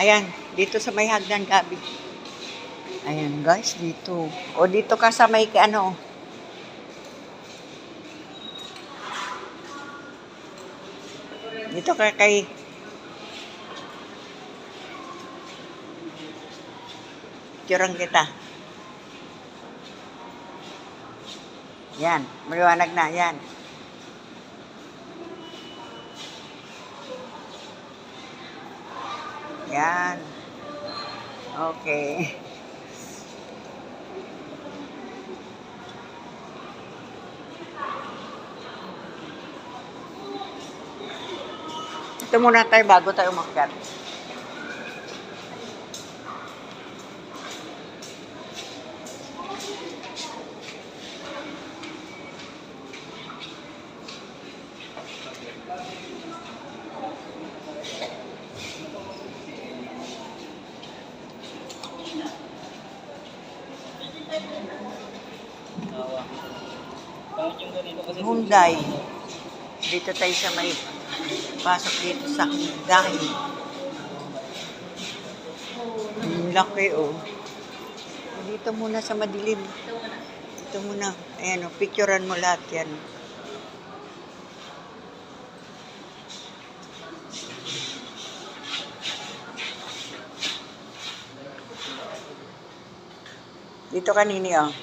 Ayan, dito sa may hagdan gabi. Ayan guys, dito. O dito ka sa may ano. Dito ka kay Picturean kita. Yan, maliwanag na, yan. Yan. Okay. Ito muna tayo bago tayo umakyat. Hyundai. Dito tayo sa may pasok dito sa Hyundai. Ang laki oh. Dito muna sa madilim. Dito muna. Ayan oh, picturean mo lahat yan. Dito kanini oh.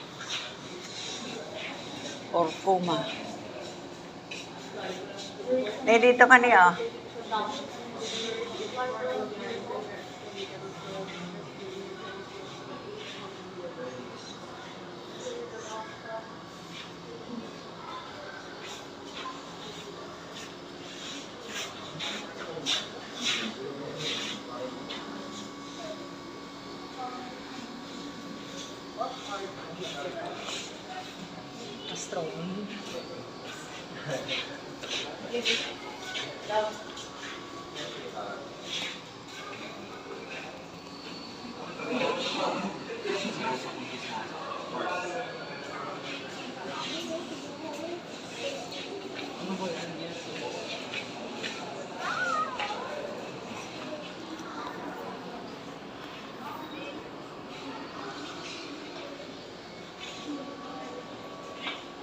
Orkuma. Eh, dito ka niya. Strong.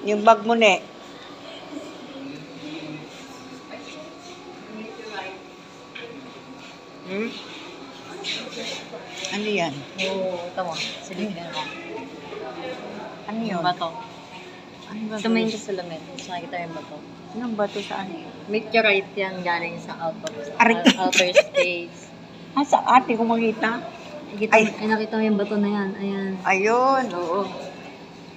Yung bag mo, ne. Hmm? Ano yan? Oo, ito mo. Silipin mo. Ano yun? Bato. Ano ba? Tumingin ka sa lamin. Mas nakikita yung bato. Anong bato saan? Meteorite yan galing sa outer, Aray. outer space. Ah, sa ate ko makita? Nakita, Ay. ay. nakita mo yung bato na yan. Ayan. Ayun, oo.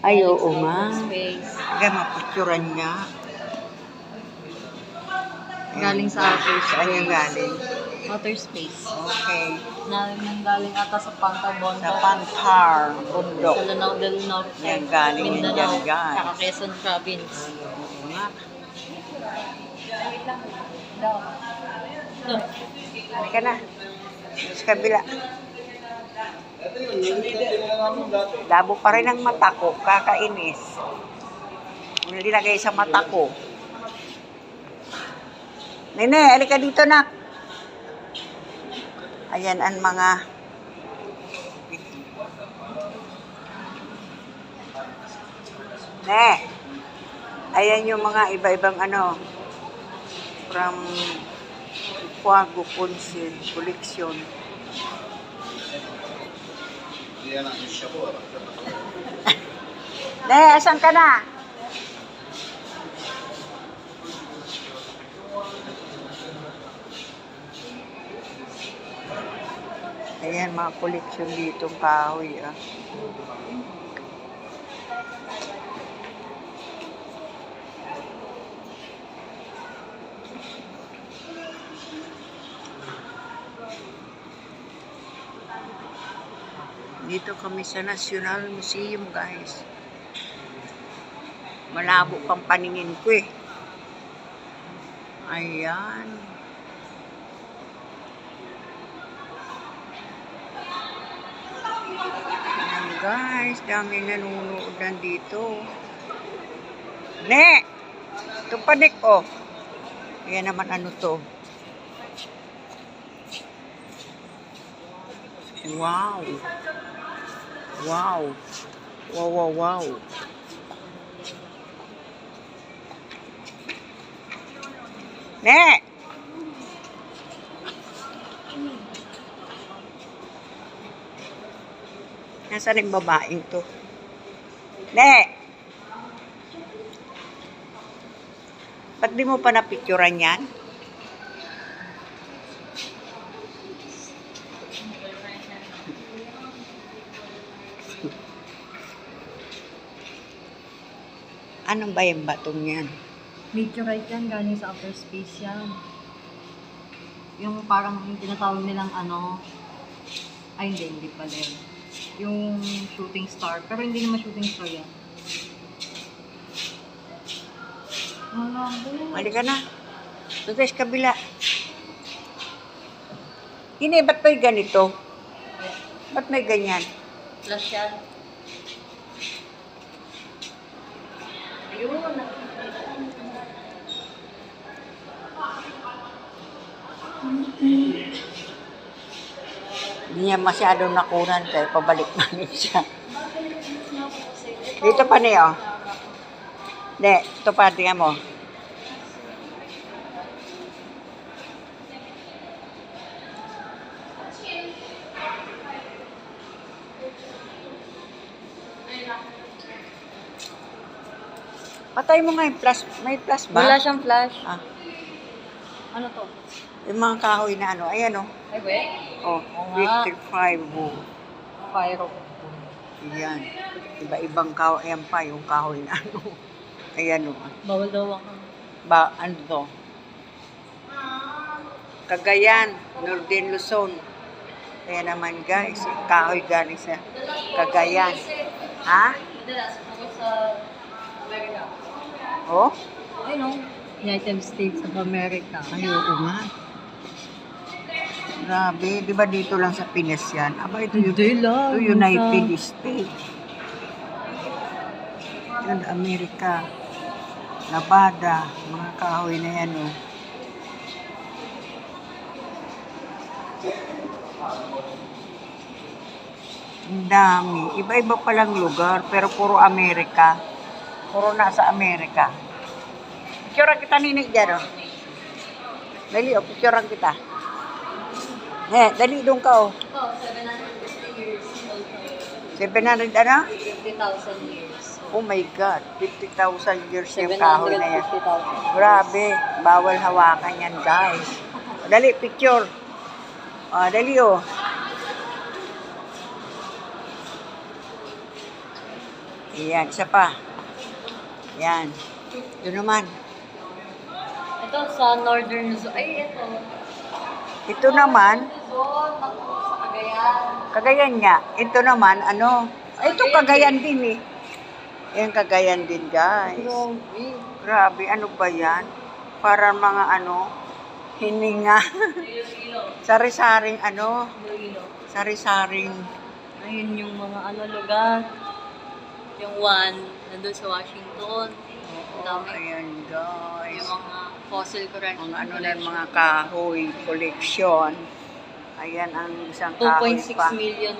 Ay, Galing oo sa nga. outer Space. Kaya mapicturan niya. Galing sa outer Saan yung space. galing? Outer space. Okay. Na, nang galing ata sa Pantabon. Sa Pantar, Sa bundok. Lanao del Norte. Yan galing yan dyan, guys. Saka Quezon Province. Oo nga. Halika na. Sa kabila. Labo pa rin ang mata ko. Kakainis. Nilagay sa mata ko. Nene, halika dito na. Ayan ang mga Ne. Ayan yung mga iba-ibang ano from Quago Consil Collection. Ne, asan ka na? Ayan, mga koleksyon dito kahoy ah. Dito kami sa National Museum, guys. Malabo pang paningin ko eh. Ayan. Guys. Dami nanonood nandito. Ne! Tupanik, oh. Ayan naman ano to. Wow. Wow. Wow, wow, wow. Ne! Nasaan yung babaeng to? Ne! Ba't di mo pa napicturan yan? Anong ba yung batong yan? Meteorite yan, galing sa outer space yan. Yung parang yung tinatawag nilang ano, ay hindi, hindi pala yun. Yung shooting star, pero hindi naman shooting star yan. Malabo. Halika na. Doon sa kabila. Hindi, ba't may ganito? Ba't may ganyan? Flash yan. Ayun. Hindi niya masyadong nakunan kaya pabalik namin siya. Dito pa niyo. Hindi, ito pa, tingnan mo. Patay mo nga yung plus. May plus ba? Wala siyang flash. Ah, Ano to? yung mga kahoy na ano. Ayan o. Ay, we? Oh, Oo nga. 55 oh. Fire Yan. Iba-ibang kahoy. Ayan pa yung kahoy na ano. Ayan o. Bawal daw ako. Ba, ano to? Cagayan, Northern Luzon. Kaya naman guys, kahoy galing sa Cagayan. Ha? Madalas, ako sa America. Oh? Ay, no? United States of America. Ay, oo nga. Grabe, di ba dito lang sa Pinas yan? Aba, ito yung, Hindi lang. ito United States. Yan, Amerika. Nevada, mga kahoy na yan, oh. Ang dami. Iba-iba palang lugar, pero puro Amerika. Puro nasa Amerika. Picturean kita ninig dyan, oh. Dali, oh, picturean kita. Eh, dali doon ka, oh. Ito, 750 years old. 700, ano? 50,000 years. Oh my God, 50,000 years yung kahoy na yan. 750,000. Grabe, bawal hawakan yan, guys. Dali, picture. Ah, dali, oh. Yan, isa pa. Yan. Doon naman. Ito sa Northern Luzon. Ay, ito. Ito naman, Luzon, ako sa Cagayan. Kagayan nga. Ito naman, ano? Ay, ito Kagayan din eh. Yan Kagayan din, guys. Grabe. Grabe, ano ba yan? Para mga ano, hininga. Sari-saring ano, sari-saring. Ayun yung mga ano lugar. Yung one, nandun sa Washington. Ang dami. Ayan, guys. Yung mga fossil collection. Mga ano na mga kahoy collection. Ayan ang isang kahoy 2.6 pa. million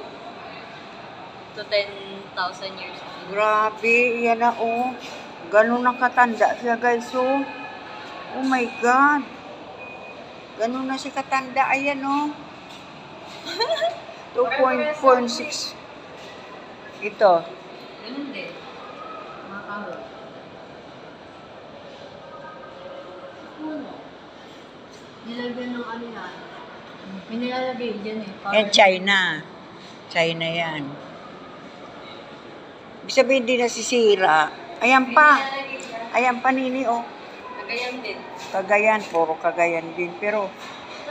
to 10,000 years old. Grabe, yan na oh. Ganun ang katanda siya guys oh. Oh my God. Ganun na si katanda. Ayan oh. 2.46. Ito. Ganun din. Mga kahoy. Ano? Nilagyan ng ano yan? May nilalagay dyan eh. Yan, China. China yan. Ibig sabihin din nasisira. Ayan pa. Ayan pa nini oh. Kagayan din. Kagayan, puro kagayan din. Pero,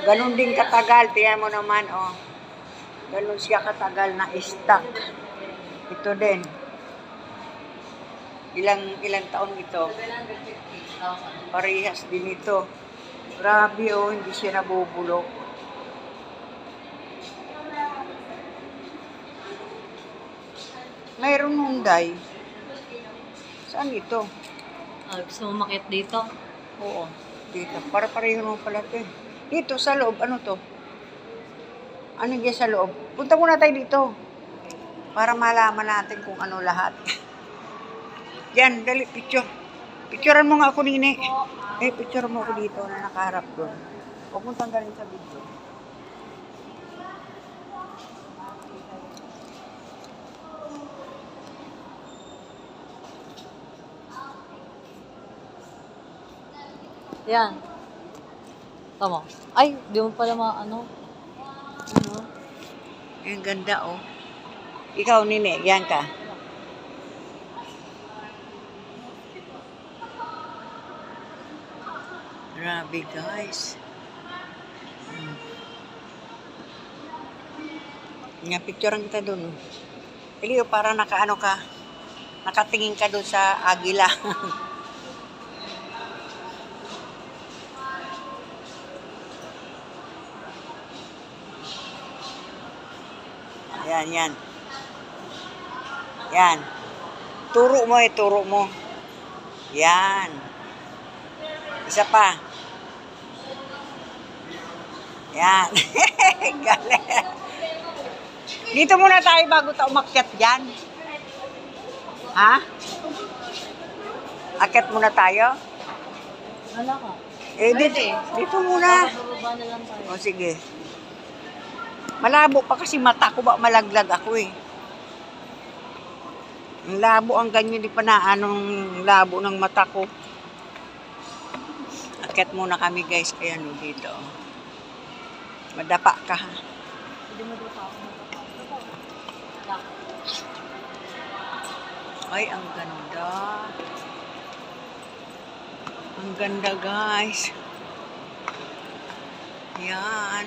ganun din katagal. Tiyan mo naman, oh. Ganun siya katagal na stock. Ito din. Ilang ilang taon ito? 750,000. Parehas din ito. Grabe, oh. Hindi siya nabubulok. Mayroong Hyundai. Saan ito? Ah, gusto mo makit dito? Oo, dito. Para pareho naman pala ito eh. Dito sa loob, ano to? Ano dyan sa loob? Punta muna tayo dito. Para malaman natin kung ano lahat. Yan, dali, picture. Picturean mo nga ako, Nini. Eh, picture mo ako dito na nakaharap doon. Huwag mong tanggalin sa video. Yan. Tama. Ay, di mo pala ma, ano. Ano? Ang ganda, oh. Ikaw, Nini, yan ka. Grabe, guys. Hmm. Nga, picturean kita doon. Elio, para nakaano ka, nakatingin ka doon sa agila. Yan, yan. Yan. Turo mo eh, turo mo. Yan. Isa pa. Yan. Galing. Dito muna tayo bago tayo umakyat dyan. Ha? Akyat muna tayo? Wala ka. Eh, dito, dito muna. O sige. Malabo pa kasi mata ko ba malaglag ako eh. Ang labo ang ganyan di pa na anong labo ng mata ko. Akit muna kami guys kaya no dito. Madapa ka ha. Ay, ang ganda. Ang ganda guys. Yan.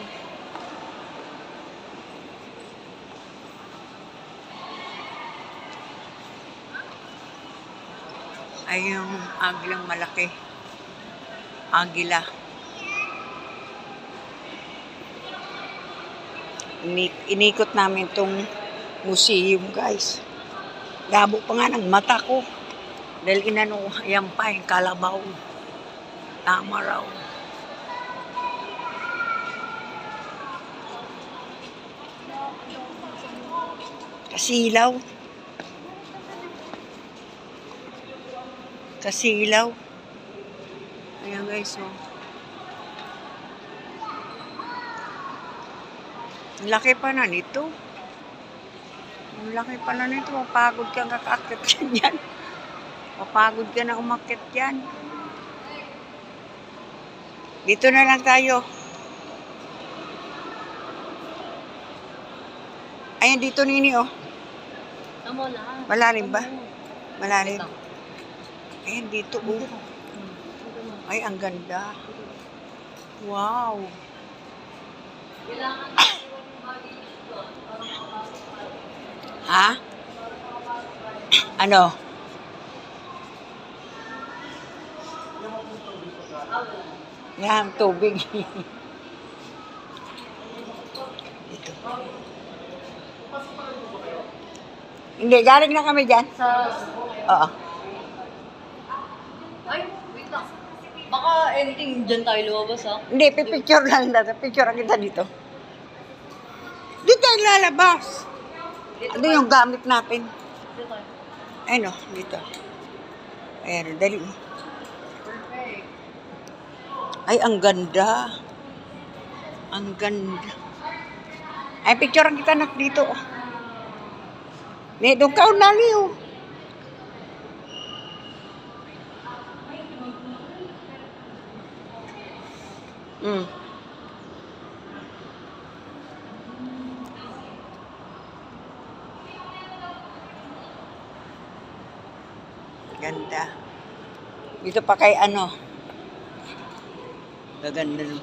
Ay, yung agilang malaki. Agila. Ini- inikot namin tong museum, guys. Labo pa nga ng mata ko. Dahil inano, yan pa, yung kalabaw. Tama raw. Kasilaw. Kasilaw. Ayan guys, oh. Laki pa na nito. Ang laki pala nito. Mapagod ka kakakit yan yan. Mapagod ka na umakit yan. Dito na lang tayo. Ayan, dito nini, oh. Malalim ba? Malalim. Ayan, dito, oh. Ay, ang ganda. Wow. Ha? Ano? Yan, tubig. Dito. Hindi, galing na kami dyan. Sa... Oo. Ay, wait lang. Baka ending dyan tayo lumabas ha. Hindi, pipicture lang natin. Picture kita dito. Dito tayo lalabas. Ano yung gamit natin? Dito tayo. Ayun o, dito. Ayan, dali. Ay, ang ganda. Ang ganda. Ay, picture kita nak dito. Ne, doon ka unali oh. Mm. Ganda. Dito pa kay ano. Gaganda nun.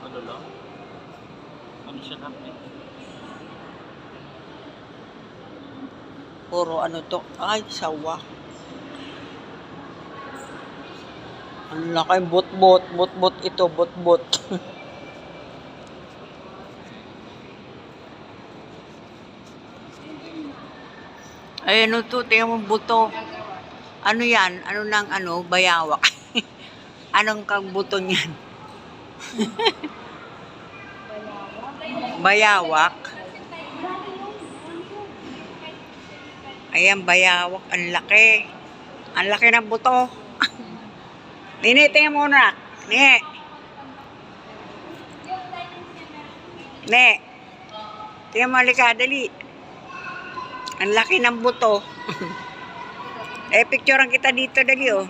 Ano lang? Ano siya namin? Puro ano to. Ay, sawa. Ang laki bot-bot. Bot-bot ito. Bot-bot. Ay, ano to? Tingnan mo buto. Ano yan? Ano nang ano? Bayawak. Anong kang buto niyan? Bayawak. Ayan, bayawak. Ang laki. Ang laki ng buto. Nini, tingnan mo na. Ne. Ne. Tingnan mo, halika, dali. Ang laki ng buto. Eh, picturean kita dito, dali, oh.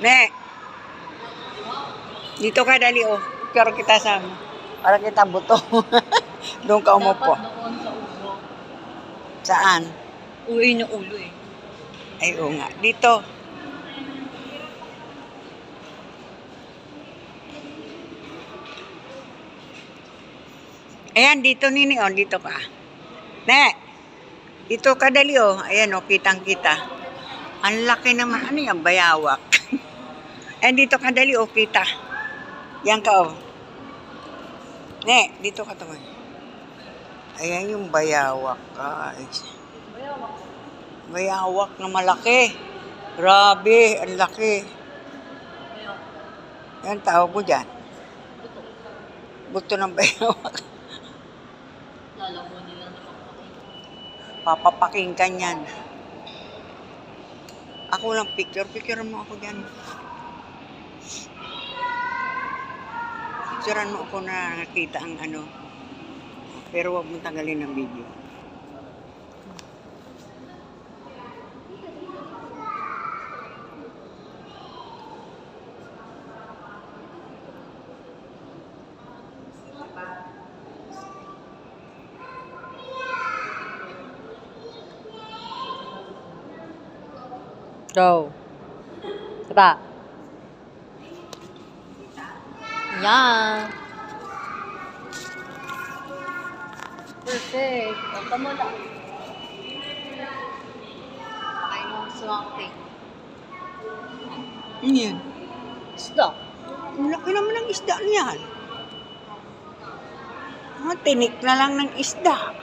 Ne. Dito ka, dali, oh. Picturean kita sa, para kita buto. Doon ka umupo. Dapat doon sa ulo. Saan? Uwi na ulo eh. Ay, oo nga. Dito. Ayan, dito nini, oh. Dito ka. Ne! Dito ka dali, oh. Ayan, oh. Kitang kita. Ang laki naman. Ano yan? Bayawak. Ayan, dito ka dali, oh. Kita. Yan ka, oh. Ne, dito ka tuman. Ayan yung bayawak, guys. Bayawak na malaki. Grabe, ang laki. Yan tawag mo dyan. Buto ng bayawak. Lalamunin lang naman. Papapaking ka. Ako lang picture. Picture mo ako dyan. Picturean mo ako na nakita ang ano. Pero wag mong tanggalin ng video. Go. Diba? Yan. Perfect. Punta mo lang. Kain mo ang swamp Ano yan? Isda. Ang laki naman ng isda niyan. Ah, tinik na lang ng isda.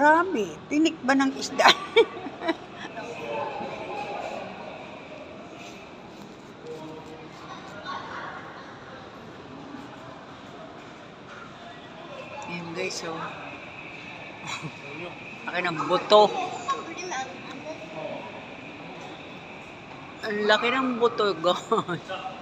Grabe, tinik ba ng isda? Ayan guys, so. Laki ng buto. Ang laki ng buto, guys.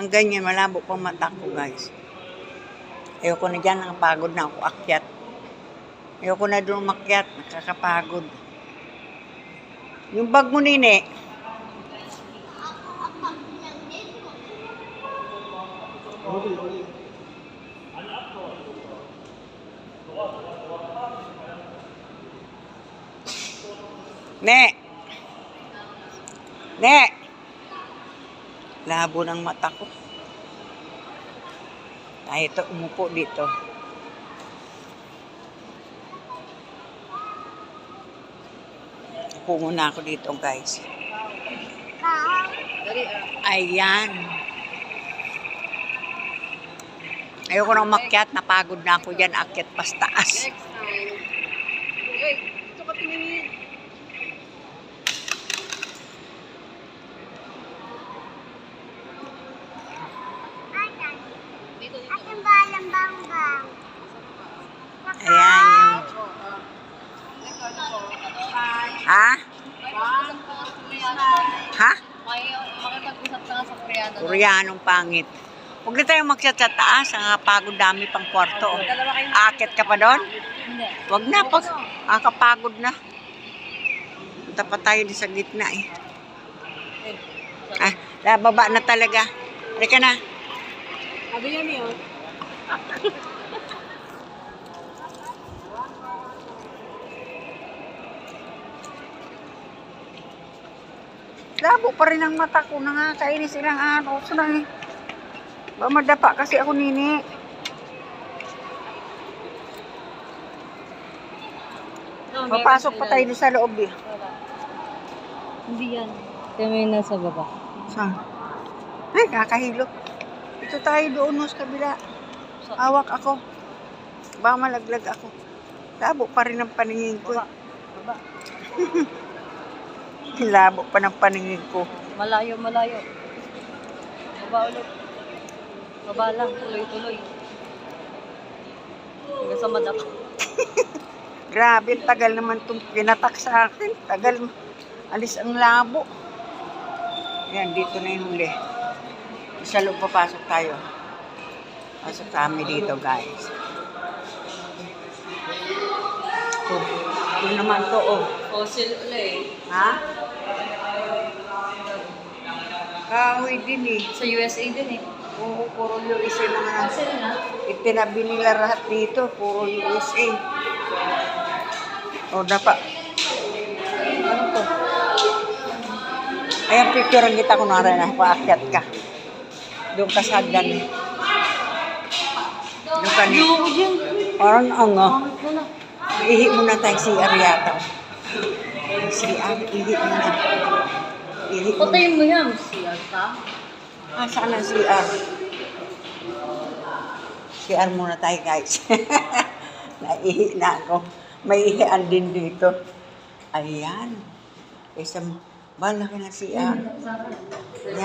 Ang ganyan, malabo pang mata ko, guys. Ayoko na dyan, nakapagod na ako akyat. Ayoko na doon umakyat, nakakapagod. Yung bag mo, nini. Ne! Ne! Labo ng mata ko. Ay, ito, umupo dito. Upo muna ako dito, guys. Ayan. Ayoko na umakyat, napagod na ako dyan, akyat pas taas. Next time. Hey, ito ka tumingin. Dito, dito. Ayan yung... Ha? Ha? Makipag-usap ka sa Koreano. Koreanong pangit. Huwag na tayong makyat sa taas, ang pagod dami pang kwarto. Aakyat ka pa doon? Hindi. Huwag na, pag kakapagod na. Punta pa tayo din sa gitna eh. Ah, lababa na talaga. Halika na. Sabi niya niyo. Labo pa rin ang mata ko. Nakakainis ilang araw. So na eh. Ba madapa kasi ako nini. Papasok pa tayo sa loob eh. Hindi yan. Kami nasa baba. Saan? Ay, kakahilo. Ito tayo doon no, sa kabila. Hawak ako. Baka malaglag ako. Labo pa rin ang paningin ko. Baba. Labo pa ng paningin ko. Malayo, malayo. Baba ulit. Baba lang, tuloy-tuloy. Hanggang sa madap. Grabe, tagal naman itong pinatak sa akin. Tagal. Alis ang labo. Yan, dito na yung huli. Sa loob papasok tayo. Pasok kami dito, guys. Oh, yun naman to, oh. Fossil ulit. Ha? Kahoy din eh. Sa USA din eh. Oo, puro USA ang Fossil na. Itinabi nila lahat dito, puro USA. O, dapat. Ano to? Ayan, picture ang kita ko na rin, ah, paakyat ka. Doon ka sa hagdan. eh. Doon ka ni. Ayoko dyan. Parang ang ah. Pangit mo na. Ihi muna tayo si Ariata. Si Ari, ihi muna. Ihi muna. Patayin mo yan. Siyag ka. Ah, saan ang CR? CR muna tayo, guys. Naihi na ako. May ihian din dito. Ayan. Isang malaki na CR. Ayan.